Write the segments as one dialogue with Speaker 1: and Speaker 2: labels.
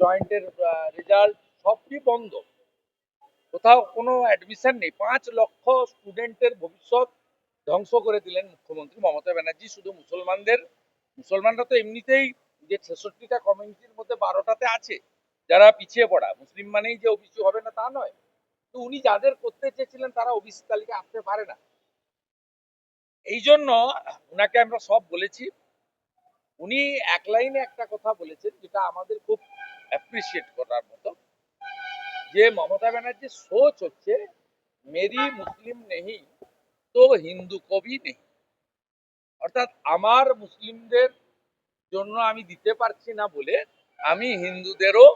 Speaker 1: জয়েন্টের রেজাল্ট সবই বন্ধ। কোথাও কোনো অ্যাডমিশন নেই। পাঁচ লক্ষ স্টুডেন্টের ভবিষ্যৎ ধ্বংস করে দিলেন মুখ্যমন্ত্রী মমতা ব্যানার্জি শুধু মুসলমানদের। মুসলমানরা তো এমনিতেই যে ছেষট্টিটা কমিউনিটির মধ্যে বারোটাতে আছে, যারা পিছিয়ে পড়া। মুসলিম মানেই যে ওবিসি হবে না তা নয়। তো উনি যাদের করতে চেয়েছিলেন তারা ওবিসি তালিকা আসতে পারে না। এই জন্য ওনাকে আমরা সব বলেছি। উনি এক লাইনে একটা কথা বলেছেন, যেটা আমাদের খুব অ্যাপ্রিসিয়েট করার মতো। যে মমতা ব্যানার্জির সোচ হচ্ছে, মেরি মুসলিম নেই তো হিন্দু কবি নেই। অর্থাৎ আমার মুসলিমদের জন্য আমি দিতে পারছি না বলে আমি হিন্দুদেরও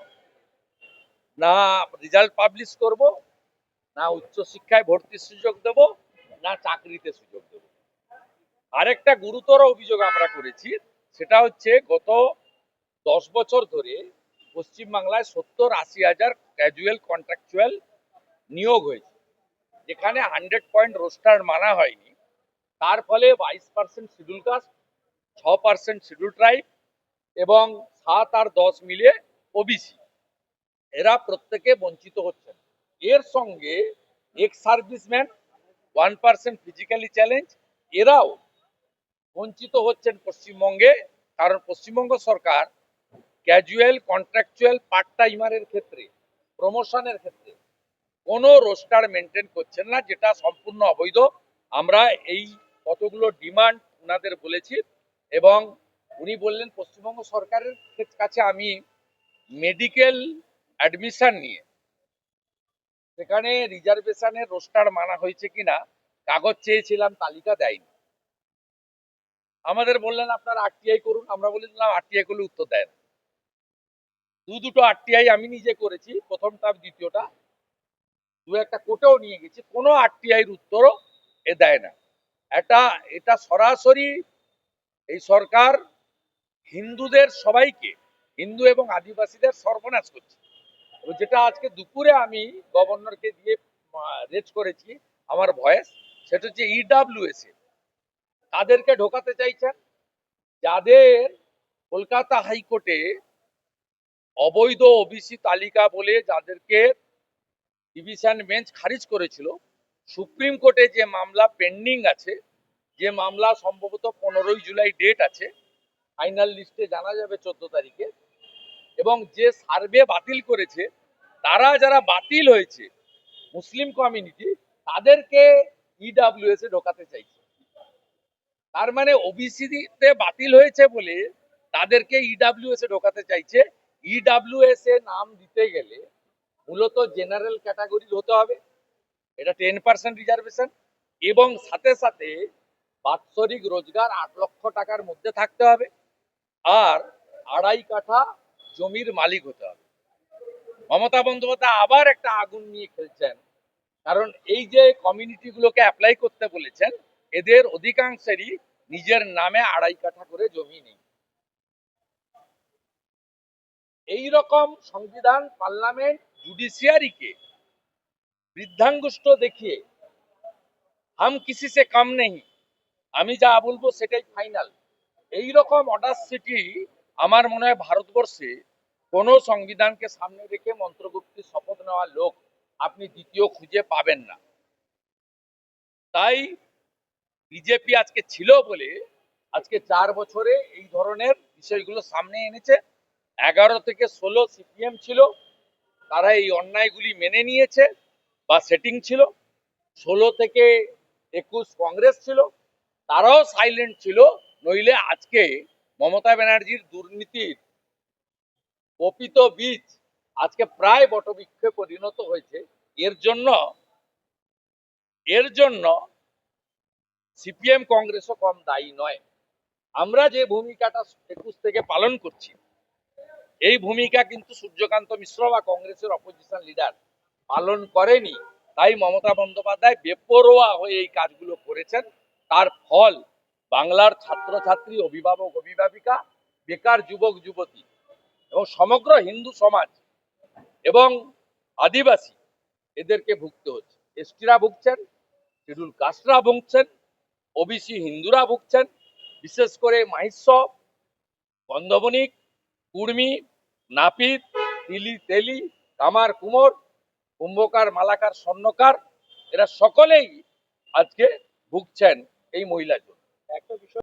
Speaker 1: না রেজাল্ট পাবলিশ করব, না উচ্চশিক্ষায় ভর্তির সুযোগ দেব, না চাকরিতে সুযোগ দেব। আরেকটা গুরুতর অভিযোগ আমরা করেছি, সেটা হচ্ছে গত দশ বছর ধরে পশ্চিমবাংলায় সত্তর আশি হাজার ক্যাজুয়াল কন্ট্রাকচুয়াল নিয়োগ হয়েছে। যেখানে হান্ড্রেড পয়েন্ট রোস্টার মানা হয়নি। তার ফলে বাইশ পার্সেন্ট শিডিউল কাস্ট ছ পার্সেন্ট শিডিউল ট্রাইব এবং সাত আর দশ মিলে ওবিসি এরা প্রত্যেকে বঞ্চিত হচ্ছেন। এর সঙ্গে ex serviceman one percent physically challenge এরাও বঞ্চিত হচ্ছেন পশ্চিমবঙ্গে। কারণ পশ্চিমবঙ্গ সরকার ক্যাজুয়াল কন্ট্রাকচুয়াল পার্ট টাইমারের ক্ষেত্রে প্রমোশনের ক্ষেত্রে, কোনো রোস্টার মেনটেন করছেন না, যেটা সম্পূর্ণ অবৈধ। আমরা এই কতগুলো ডিমান্ড ওনাদের বলেছি এবং উনি বললেন, পশ্চিমবঙ্গ সরকারের কাছে আমি মেডিকেল অ্যাডমিশন নিয়ে, সেখানে রিজার্ভেশনের রোস্টার মানা হয়েছে কিনা, কাগজ চেয়েছিলাম, তালিকা দেয়নি। আমাদের বললেন, আপনারা আরটিআই করুন, আমরা বলেছিলাম আরটিআই করলে উত্তর দেয় না। দু দুটো আরটিআই আমি নিজে করেছি, প্রথমটা দ্বিতীয়টা। দু একটা কোর্টেও নিয়ে গেছি, কোনো আরটিআইয়ের উত্তরও এ দেয় না। এটা এটা সরাসরি এই সরকার হিন্দুদের সবাইকে, হিন্দু এবং আদিবাসীদের সর্বনাশ করছে। যেটা আজকে দুপুরে আমি গভর্নরকে দিয়ে রেজ করেছি, আমার ভয়েস সেটা হচ্ছে ইডাব্লিউএস এ। তাদেরকে ঢোকাতে চাইছেন, যাদের কলকাতা হাইকোর্টে অবৈধ ওবিসি তালিকা বলে যাদেরকে ডিভিশন বেঞ্চ খারিজ করেছিল, সুপ্রিম কোর্টে যে মামলা পেন্ডিং আছে, যে মামলা সম্ভবত পনেরোই জুলাই ডেট আছে, ফাইনাল লিস্টে জানা যাবে চোদ্দ তারিখে, এবং যে সার্ভে বাতিল করেছে, তারা যারা বাতিল হয়েছে, মুসলিম কমিউনিটি, তাদেরকে ইডাব্লিউএস এ ঢোকাতে চাইছে। তার মানে ওবিসিতে বাতিল হয়েছে বলে তাদেরকে ইডাব্লিউএস এ ঢোকাতে চাইছে ইডাব্লিউএস এ নাম দিতে গেলে মূলত জেনারেল ক্যাটাগরির হতে হবে। এটা টেন পার্সেন্ট রিজার্ভেশন এবং সাথে সাথে বাৎসরিক রোজগার আট লক্ষ টাকার মধ্যে থাকতে হবে আর আড়াই কাঠা জমির মালিক হতে হবে। মমতা বন্দ্যোপাধ্যায় আবার একটা আগুন নিয়ে খেলছেন, কারণ এই যে কমিউনিটিগুলোকে অ্যাপ্লাই করতে বলেছেন, এদের অধিকাংশেরই নিজের নামে আড়াই কাঠা করে জমি নেই। এই রকম সংবিধান, পার্লামেন্ট, জুডিশিয়ারিকে বৃদ্ধাঙ্গুষ্ট দেখিয়ে হাম কিসি সে কম নেই আমি যা বলব সেটাই ফাইনাল। এই রকম অর্ডার সিটি আমার মনে হয় ভারতবর্ষে কোনো সংবিধানকে সামনে রেখে মন্ত্রগুপ্তির শপথ নেওয়া লোক আপনি দ্বিতীয় খুঁজে পাবেন না। তাই বিজেপি আজকে ছিল বলে আজকে চার বছরে এই ধরনের বিষয়গুলো সামনে এনেছে। এগারো থেকে ষোলো সিপিএম ছিল, তারা এই অন্যায়গুলি মেনে নিয়েছে বা সেটিং ছিল। ষোলো থেকে একুশ কংগ্রেস ছিল, তারাও সাইলেন্ট ছিল, নইলে আজকে মমতা ব্যানার্জির দুর্নীতির কপিত বীজ আজকে প্রায় বটবৃক্ষে পরিণত হয়েছে। এর জন্য এর জন্য সিপিএম কংগ্রেসও কম দায়ী নয়। আমরা যে ভূমিকাটা একুশ থেকে পালন করছি এই ভূমিকা কিন্তু সূর্যকান্ত মিশ্র বা কংগ্রেসের অপোজিশন লিডার পালন করেনি। তাই মমতা বন্দ্যোপাধ্যায় বেপরোয়া হয়ে এই কাজগুলো করেছেন। তার ফল বাংলার ছাত্রছাত্রী, অভিভাবক, অভিভাবিকা, বেকার যুবক, যুবতী এবং সমগ্র হিন্দু সমাজ এবং আদিবাসী এদেরকে ভুগতে হচ্ছে। এসটিরা ভুগছেন শিডিউল কাস্টরা ভুগছেন, ওবিসি হিন্দুরা ভুগছেন, বিশেষ করে মাহিষ্য বন্ধবনিক কুর্মী নাপিত, তিলি, তেলি কামার কুমোর, কুম্ভকার, মালাকার, স্বর্ণকার, এরা সকলেই আজকে ভুগছেন এই মহিলার জন্য।
Speaker 2: একটা বিষয়